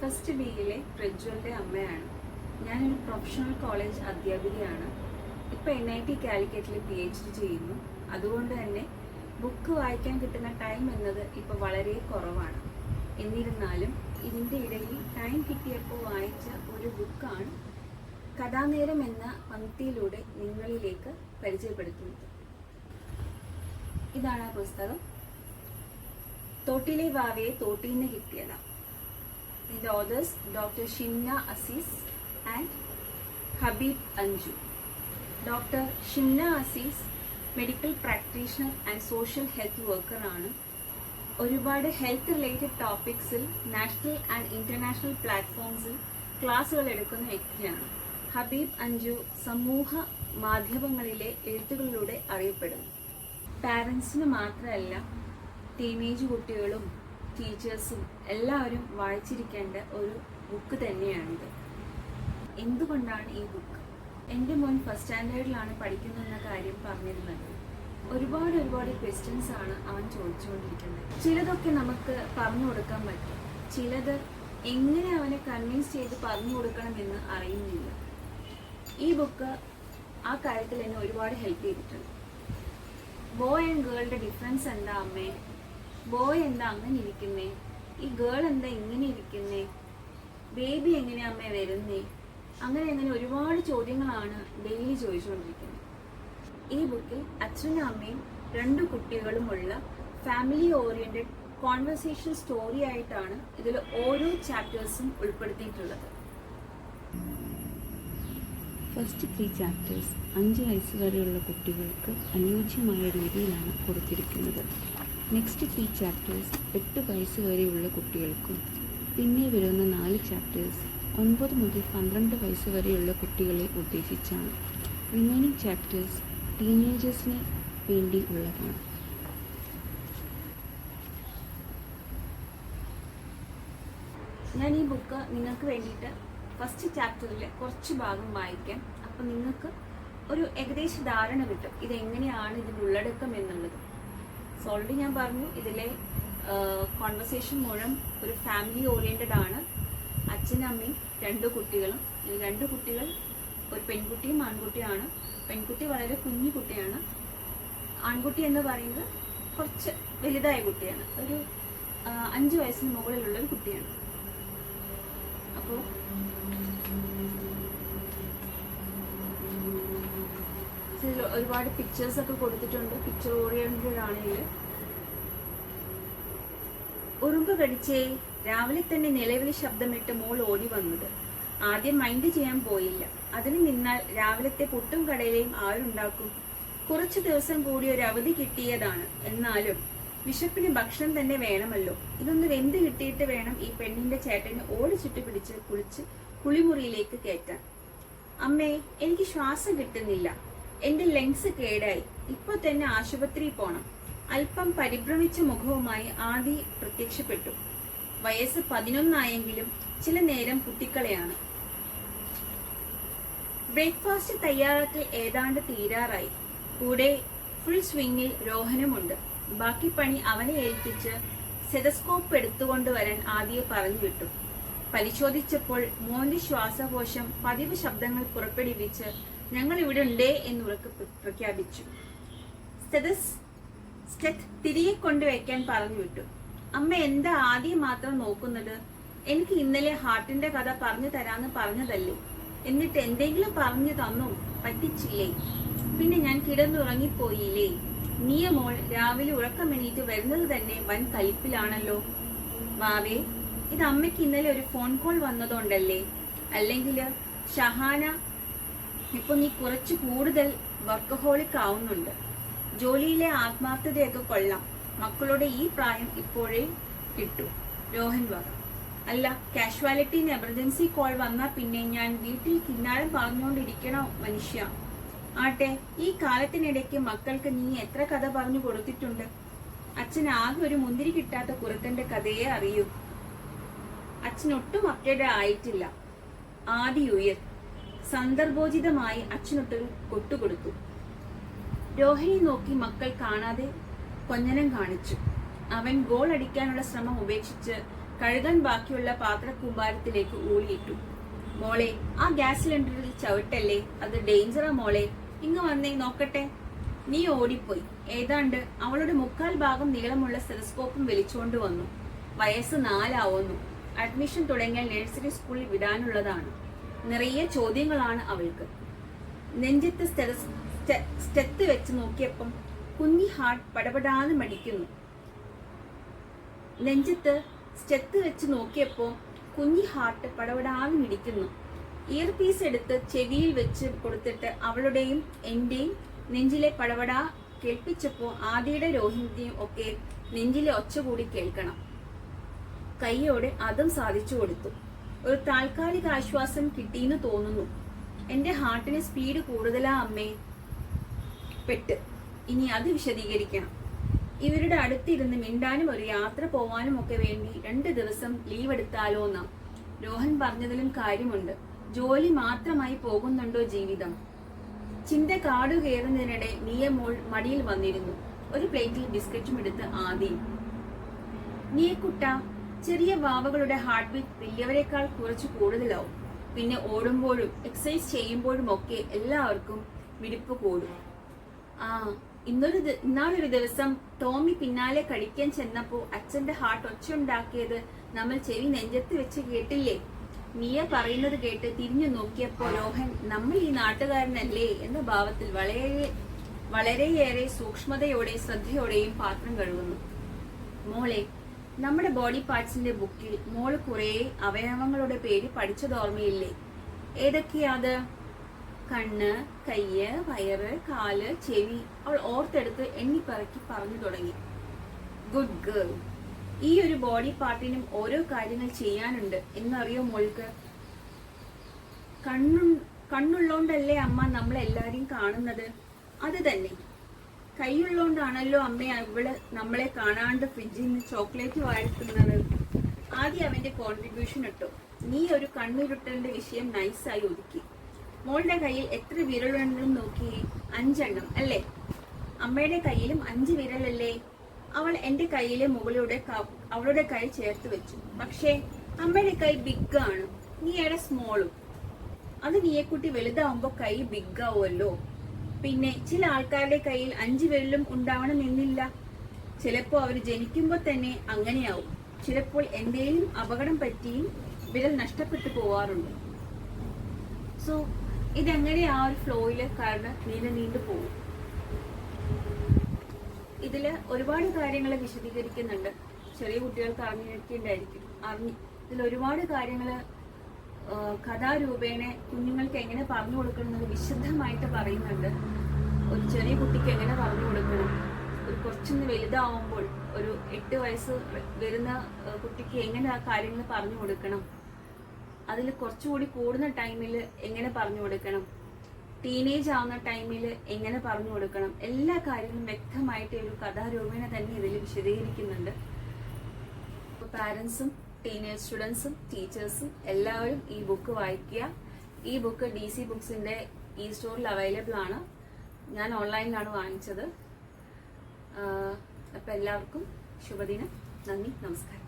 First ബിയിലെ പ്രജ്വലിന്റെ അമ്മയാണ്. ഞാനൊരു പ്രൊഫഷണൽ കോളേജ് അധ്യാപികയാണ്. ഇപ്പോൾ എൻ ഐ ടി കാലിക്കറ്റിൽ പി എച്ച് ഡി ചെയ്യുന്നു. അതുകൊണ്ട് തന്നെ ബുക്ക് വായിക്കാൻ കിട്ടുന്ന ടൈം എന്നത് ഇപ്പോൾ വളരെ കുറവാണ്. എന്നിരുന്നാലും ഇതിന്റെ ഇടയിൽ ടൈം കിട്ടിയപ്പോൾ വായിച്ച ഒരു ബുക്കാണ് കഥാനേരം എന്ന പങ്ക്തിയിലൂടെ നിങ്ങളിലേക്ക് പരിചയപ്പെടുത്തുന്നത്. ഇതാണ് ആ പുസ്തകം. തോട്ടിലെ വാവയെ തോട്ടിന്ന് കിട്ടിയതാ ഇതിന്റെ authors doctor Shimna Azeez and Habeeb Anju doctor Shimna Azeez medical practitioner and social health worker ആണ്. ഒരുപാട് ഹെൽത്ത് റിലേറ്റഡ് ടോപ്പിക്സിൽ നാഷണൽ ആൻഡ് ഇന്റർനാഷണൽ പ്ലാറ്റ്ഫോംസിൽ ക്ലാസ്സുകൾ എടുക്കുന്ന വ്യക്തിയാണ്. ഹബീബ് അഞ്ജു സമൂഹ മാധ്യമങ്ങളിലെ എഴുത്തുകളിലൂടെ അറിയപ്പെടുന്നു. പാരൻസിന് മാത്രമല്ല ടീനേജ് കുട്ടികളും ടീച്ചേഴ്സും എല്ലാവരും വായിച്ചിരിക്കേണ്ട ഒരു ബുക്ക് തന്നെയാണിത്. എന്തുകൊണ്ടാണ് ഈ ബുക്ക്? എന്റെ മോൻ ഫസ്റ്റ് സ്റ്റാൻഡേർഡിലാണ് പഠിക്കുന്നതെന്ന കാര്യം പറഞ്ഞിരുന്നത്. ഒരുപാട് ഒരുപാട് ക്വസ്റ്റ്യൻസ് ആണ് അവൻ ചോദിച്ചുകൊണ്ടിരിക്കുന്നത്. ചിലതൊക്കെ നമുക്ക് പറഞ്ഞു കൊടുക്കാൻ പറ്റും. ചിലത് എങ്ങനെ അവനെ കൺവിൻസ് ചെയ്ത് പറഞ്ഞു കൊടുക്കണമെന്ന് അറിയുന്നില്ല. ഈ ബുക്ക് ആ കാര്യത്തിൽ എന്നെ ഒരുപാട് ഹെൽപ്പ് ചെയ്തിട്ടുണ്ട്. ബോയ് ആൻഡ് ഗേളുടെ ഡിഫറൻസ് എന്താ അമ്മേ? ബോയ് എന്താ അങ്ങനെ ഇരിക്കുന്നേ? ഈ ഗേൾ എന്താ ഇങ്ങനെ ഇരിക്കുന്നേ? ബേബി എങ്ങനെയാ അമ്മ വരുന്നേ? അങ്ങനെ അങ്ങനെ ഒരുപാട് ചോദ്യങ്ങളാണ് ഡെയിലി ചോദിച്ചുകൊണ്ടിരിക്കുന്നത്. ഈ ബുക്കിൽ അച്ഛനും അമ്മയും രണ്ടു കുട്ടികളുമുള്ള ഫാമിലി ഓറിയന്റഡ് കോൺവെർസേഷൻ സ്റ്റോറി ആയിട്ടാണ് ഇതിൽ ഓരോ ചാപ്റ്റേഴ്സും ഉൾപ്പെടുത്തിയിട്ടുള്ളത്. ഫസ്റ്റ് ത്രീ ചാപ്റ്റേഴ്സ് അഞ്ച് വയസ്സ് വരെയുള്ള കുട്ടികൾക്ക് അനുയോജ്യമായ രീതിയിലാണ് കൊടുത്തിരിക്കുന്നത്. നെക്സ്റ്റ് ത്രീ ചാപ്റ്റേഴ്സ് എട്ട് വയസ്സ് വരെയുള്ള കുട്ടികൾക്കും പിന്നെ വരുന്ന നാല് ചാപ്റ്റേഴ്സ് ഒൻപത് മുതൽ പന്ത്രണ്ട് വയസ്സ് വരെയുള്ള കുട്ടികളെ ഉദ്ദേശിച്ചാണ്. റിമൈനിങ് ചാപ്റ്റേഴ്സ് ടീനേജേഴ്സിന് വേണ്ടി ഉള്ളതാണ്. ഞാൻ ഈ ബുക്ക് നിങ്ങൾക്ക് വേണ്ടിയിട്ട് ഫസ്റ്റ് ചാപ്റ്ററിൽ കുറച്ച് ഭാഗം വായിക്കാം. അപ്പം നിങ്ങൾക്ക് ഒരു ഏകദേശ ധാരണ കിട്ടും. ഇതെങ്ങനെയാണ് ഇതിന്റെ ഉള്ളടക്കം എന്നുള്ളത്. സോ ഓൾറെഡി ഞാൻ പറഞ്ഞു. ഇതിലെ കോൺവെർസേഷൻ മുഴുവൻ ഒരു ഫാമിലി ഓറിയന്റഡ് ആണ്. അച്ഛനും അമ്മയും രണ്ട് കുട്ടികളും. രണ്ട് കുട്ടികൾ ഒരു പെൺകുട്ടിയും ആൺകുട്ടിയാണ് പെൺകുട്ടി വളരെ കുഞ്ഞു കുട്ടിയാണ്. ആൺകുട്ടി എന്ന് പറയുന്നത് കുറച്ച് വലുതായ കുട്ടിയാണ്. ഒരു അഞ്ച് വയസ്സിന് മുകളിലുള്ള ഒരു കുട്ടിയാണ്. അപ്പോ ഇതിൽ ഒരുപാട് പിക്ചേഴ്സ് ഒക്കെ കൊടുത്തിട്ടുണ്ട്. പിക്ചർ ഓറിയന്റഡ് ആണെങ്കിൽ. ഉറുമ്പ് കടിച്ചേ രാവിലെ തന്നെ നിലവിളി ശബ്ദമിട്ട് മോൾ ഓടി വന്നത്. ആദ്യം മൈൻഡ് ചെയ്യാൻ പോയില്ല. അതിന് നിന്നാൽ രാവിലത്തെ പുട്ടും കടയിലെയും ആരുണ്ടാക്കും? കുറച്ചു ദിവസം കൂടി ഒരു അവധി കിട്ടിയതാണ്. എന്നാലും വിശപ്പിന് ഭക്ഷണം തന്നെ വേണമല്ലോ. ഇതൊന്ന് വെന്ത് കിട്ടിയിട്ട് വേണം ഈ പെണ്ണിന്റെ ചേട്ടനെ ഓടി ചുറ്റി പിടിച്ച് കുളിച്ച് കുളിമുറിയിലേക്ക് കയറ്റാൻ? അമ്മേ എനിക്ക് ശ്വാസം കിട്ടുന്നില്ല. എന്റെ ലെങ്സ് കേടായി. ഇപ്പൊ തന്നെ ആശുപത്രിയിൽ പോണം. അല്പം പരിഭ്രമിച്ച മുഖവുമായി ആദി പ്രത്യക്ഷപ്പെട്ടു. വയസ്സ് പതിനൊന്നായെങ്കിലും ചില നേരം കുട്ടിക്കളയാണ്. ബ്രേക്ക്ഫാസ്റ്റ് തയ്യാറാക്കൽ ഏതാണ്ട് തീരാറായി. കൂടെ ഫുൾ സ്വിംഗിൽ രോഹനമുണ്ട്. ബാക്കി പണി അവനെ ഏൽപ്പിച്ച് സെതസ്കോപ്പ് എടുത്തുകൊണ്ടുവരാൻ ആദ്യം പറഞ്ഞു വിട്ടു. പരിശോധിച്ചപ്പോൾ മോന്റെ ശ്വാസകോശം പതിവ് ശബ്ദങ്ങൾ പുറപ്പെടുവിച്ച് ഞങ്ങൾ ഇവിടെ ഉണ്ടേ എന്ന് ഉറക്കെ പ്രഖ്യാപിച്ചു. തിരികെ കൊണ്ടുവയ്ക്കാൻ പറഞ്ഞു വിട്ടു അമ്മ എന്താ ആദ്യം മാത്രം നോക്കുന്നത്? എനിക്ക് ഇന്നലെ ഹാർട്ടിന്റെ കഥ പറഞ്ഞു തരാന്ന് പറഞ്ഞതല്ലേ. എന്നിട്ട് എന്തെങ്കിലും പറഞ്ഞു തന്നോ പറ്റിച്ചില്ലേ? പിന്നെ ഞാൻ കിടന്നുറങ്ങിപ്പോയില്ലേ? നീയ മോൾ രാവിലെ ഉറക്കമെണീറ്റ് വരുന്നത് തന്നെ വൻ കലിപ്പിലാണല്ലോ. വാവേ ഇത് അമ്മയ്ക്ക് ഇന്നലെ ഒരു ഫോൺ കോൾ വന്നതുകൊണ്ടല്ലേ? അല്ലെങ്കിൽ ഷഹാന ഇപ്പൊ നീ കുറച്ച് കൂടുതൽ വർക്കഹോളിക് ആവുന്നുണ്ട്. ജോലിയിലെ ആത്മാർത്ഥതയൊക്കെ കൊള്ളാം. മക്കളുടെ ഈ പ്രായം ഇപ്പോഴേ കിട്ടൂ. രോഹൻ വക. അല്ല കാഷ്വാലിറ്റിന് എമർജൻസി കോൾ വന്നാൽ പിന്നെ ഞാൻ വീട്ടിൽ കിന്നാരം പറഞ്ഞുകൊണ്ടിരിക്കണോ മനുഷ്യ? ആട്ടെ ഈ കാലത്തിനിടയ്ക്ക് മക്കൾക്ക് നീ എത്ര കഥ പറഞ്ഞു കൊടുത്തിട്ടുണ്ട്? അച്ഛൻ ആകെ ഒരു മുന്തിരി കിട്ടാത്ത കുറുക്കന്റെ കഥയെ അറിയൂ. അച്ഛൻ ഒട്ടും അപ്ഡേറ്റ് ആയിട്ടില്ല. ആദി ഉയർ. സന്ദർഭോചിതമായി അച്ഛനൊട്ടൊരു കൊട്ടുകൊടുത്തു രോഹിണി നോക്കി മക്കൾ കാണാതെ കൊഞ്ഞനം കാണിച്ചു. അവൻ ഗോൾ അടിക്കാനുള്ള ശ്രമം ഉപേക്ഷിച്ച് കഴുകാൻ ബാക്കിയുള്ള പാത്രക്കൂമ്പാരത്തിലേക്ക് ഊളിയിട്ടു. മോളെ ആ ഗ്യാസ് സിലിണ്ടറിൽ ചവിട്ടല്ലേ? അത് ഡേഞ്ചറാ മോളെ. ഇങ്ങ് വന്നേ നോക്കട്ടെ. നീ ഓടിപ്പോയി. ഏതാണ്ട് അവളുടെ മുക്കാൽ ഭാഗം നീളമുള്ള സെലസ്കോപ്പും വലിച്ചുകൊണ്ട് വന്നു. വയസ്സ് നാലാവുന്നു. അഡ്മിഷൻ തുടങ്ങിയ നഴ്സറി സ്കൂളിൽ വിടാനുള്ളതാണ്. നിറയെ ചോദ്യങ്ങളാണ് അവൾക്ക്. നെഞ്ചത്ത് സ്റ്റെത്ത് വെച്ച് നോക്കിയപ്പം കുഞ്ഞി ഹാർട്ട് പടപടാന്ന് മടിക്കുന്നു. നെഞ്ചത്ത് സ്റ്റെത്ത് വെച്ച് നോക്കിയപ്പോൾ കുഞ്ഞി ഹാർട്ട് പടപടാന്ന് മിടിക്കുന്നു. ഇയർ പീസ് എടുത്ത് ചെവിയിൽ വെച്ച് കൊടുത്തിട്ട് അവളുടെയും എന്റെയും നെഞ്ചിലെ പടവട കേൾപ്പിച്ചപ്പോ ആദിയുടെ രോഹിണിയും ഒക്കെ നെഞ്ചിലെ ഒച്ച കൂടി കേൾക്കണം. കൈയോടെ അതും സാധിച്ചു കൊടുത്തു. ഒരു താൽക്കാലിക ആശ്വാസം കിട്ടിയെന്ന് തോന്നുന്നു. എന്റെ ഹാർട്ടിന് സ്പീഡ് കൂടുതലാ അമ്മേ. പെട്ട്. ഇനി അത് വിശദീകരിക്കണം. ഇവരുടെ അടുത്തിരുന്ന് മിണ്ടാനും ഒരു യാത്ര പോവാനും ഒക്കെ വേണ്ടി രണ്ട് ദിവസം ലീവ് എടുത്താലോ എന്നാ രോഹൻ പറഞ്ഞതിലും കാര്യമുണ്ട്. ജോലി മാത്രമായി പോകുന്നുണ്ടോ ജീവിതം? ചിന്ത കാടു കയറുന്നതിനിടെ നീയ മോൾ മടിയിൽ വന്നിരുന്നു. ഒരു പ്ലേറ്റിൽ ബിസ്ക്കറ്റും എടുത്ത് ആദ്യം നീയക്കുട്ട ചെറിയ വാവകളുടെ ഹാർട്ട് ബീറ്റ് വലിയവരെക്കാൾ കുറച്ച് കൂടുതലാവും. പിന്നെ ഓടുമ്പോഴും എക്സസൈസ് ചെയ്യുമ്പോഴും ഒക്കെ എല്ലാവർക്കും മിടിപ്പ് കൂടും. ആ ഇന്നൊരു ഇന്നാളൊരു ദിവസം ടോമി പിന്നാലെ കടിക്കാൻ ചെന്നപ്പോ അച്ഛന്റെ ഹാർട്ട് ഒച്ചുണ്ടാക്കിയത് നമ്മൾ ചെവി നെഞ്ചത്ത് വെച്ച് കേട്ടില്ലേ? നീയ പറയുന്നത് കേട്ട് തിരിഞ്ഞു നോക്കിയപ്പോ രോഹൻ നമ്മൾ ഈ നാട്ടുകാരനല്ലേ? എന്ന ഭാവത്തിൽ വളരെ വളരെയേറെ സൂക്ഷ്മതയോടെ ശ്രദ്ധയോടെയും പാത്രം കഴുകുന്നു. മോളെ നമ്മുടെ ബോഡി പാർട്സിന്റെ ബുക്കിൽ മോൾ കുറേ അവയവങ്ങളുടെ പേര് പഠിച്ചത് ഓർമ്മയില്ലേ? ഏതൊക്കെയാത്? കണ്ണ് കയ്യ് വയറ് കാൽ ചെവി. അവൾ ഓർത്തെടുത്ത് എണ്ണിപ്പറക്കി പറഞ്ഞു തുടങ്ങി. ഗുഡ് ഗേൾ ഈ ഒരു ബോഡി പാർട്ടിനും ഓരോ കാര്യങ്ങൾ ചെയ്യാനുണ്ട്. എന്നറിയോ മോൾക്ക്? കണ്ണു കണ്ണുള്ളോണ്ടല്ലേ അമ്മ നമ്മളെല്ലാരെയും കാണുന്നത്? അത് തന്നെ. കൈയുള്ളോണ്ടാണല്ലോ അമ്മ ഇവൾ നമ്മളെ കാണാണ്ട് ഫ്രിഡ്ജിൽ നിന്ന് ചോക്ലേറ്റ് വാഴ്ത്തുന്നത് ആദ്യം അവന്റെ കോൺട്രിബ്യൂഷൻ ഇട്ടു. നീ ഒരു കണ്ണുരുട്ടലിന്റെ വിഷയം നൈസായി ഒതുക്കി. മോളുടെ കയ്യിൽ എത്ര വിരലുണ്ടെന്ന് നോക്കി. അഞ്ചെണ്ണം അല്ലേ? അമ്മയുടെ കയ്യിലും അഞ്ച് വിരലല്ലേ? അവൾ എന്റെ കയ്യിലെ മുകളിലൂടെ അവളുടെ കൈ ചേർത്ത് വെച്ചു. പക്ഷേ അമ്മയുടെ കൈ ബിഗ് ആണ്. നീയുടെ സ്മോളും അത് നീയെക്കുട്ടി വലുതാവുമ്പോ കൈ ബിഗ് ആവുമല്ലോ. പിന്നെ ചില ആൾക്കാരുടെ കയ്യിൽ അഞ്ചു വിരലും ഉണ്ടാവണമെന്നില്ല ചിലപ്പോൾ അവർ ജനിക്കുമ്പോൾ തന്നെ അങ്ങനെയാവും. ചിലപ്പോൾ എന്തേലും അപകടം പറ്റിയും വിരൽ നഷ്ടപ്പെട്ടു പോവാറുണ്ട്. സോ ഇതെങ്ങനെ ആ ഒരു ഫ്ലോയിൽ കാരണം നീണ്ടു നീണ്ടു പോകും. ഇതിൽ ഒരുപാട് കാര്യങ്ങൾ വിശദീകരിക്കുന്നുണ്ട്. ചെറിയ കുട്ടികൾക്ക് അറിഞ്ഞിരിക്കേണ്ടായിരിക്കും. അറിഞ്ഞ് ഇതിൽ ഒരുപാട് കാര്യങ്ങൾ കഥാരൂപേണ കുഞ്ഞുങ്ങൾക്ക് എങ്ങനെ പറഞ്ഞു കൊടുക്കണം എന്നത് വിശദമായിട്ട് പറയുന്നുണ്ട്. ഒരു ചെറിയ കുട്ടിക്ക് എങ്ങനെ പറഞ്ഞു കൊടുക്കണം? ഒരു കുറച്ചൊന്ന് വലുതാവുമ്പോൾ ഒരു എട്ട് വയസ്സ് വരുന്ന കുട്ടിക്ക് എങ്ങനെ ആ കാര്യങ്ങൾ പറഞ്ഞു കൊടുക്കണം? അതിൽ കുറച്ചുകൂടി കൂടുന്ന ടൈമിൽ എങ്ങനെ പറഞ്ഞു കൊടുക്കണം? ടീനേജ് ആവുന്ന ടൈമിൽ എങ്ങനെ പറഞ്ഞു കൊടുക്കണം? എല്ലാ കാര്യങ്ങളും വ്യക്തമായിട്ട് ഒരു കഥാരൂപേണ തന്നെ ഇതിൽ വിശദീകരിക്കുന്നുണ്ട്. പാരൻസും ടീനേജ് സ്റ്റുഡൻസും ടീച്ചേഴ്സും എല്ലാവരും ഈ ബുക്ക് വായിക്കുക. ഈ ബുക്ക് ഡി സി ബുക്സിന്റെ ഈ സ്റ്റോറിൽ അവൈലബിൾ ആണ്. ഞാൻ ഓൺലൈനിലാണ് വാങ്ങിച്ചത്. അപ്പം എല്ലാവർക്കും ശുഭദിനം. നന്ദി. നമസ്കാരം.